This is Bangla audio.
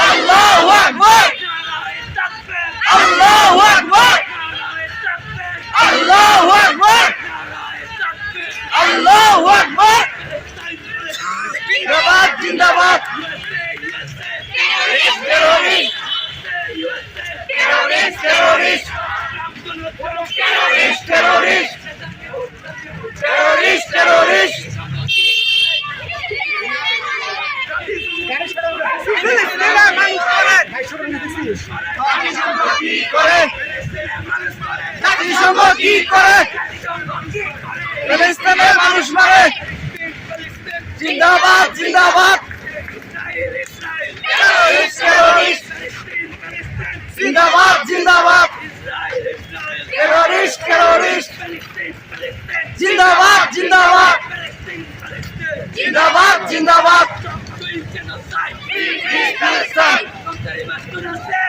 আল্লাহু আকবার আল্লাহু আকবার আল্লাহু আকবার আল্লাহু আকবার জিন্দাবাদ জিন্দাবাদ terrorist terrorist terrorist terrorist terrorist terrorist terrorist কি করে জাতিসংঘ কি করে ফিলিস্তিনের মানুষ মারে জিন্দাবাদ জিন্দাবাদ জিন্দাবাদ জিন্দাবাদ টেরোরিস্ট টেরোরিস্ট জিন্দাবাদ জিন্দাবাদ জিন্দাবাদ জিন্দাবাদ Tudo certo.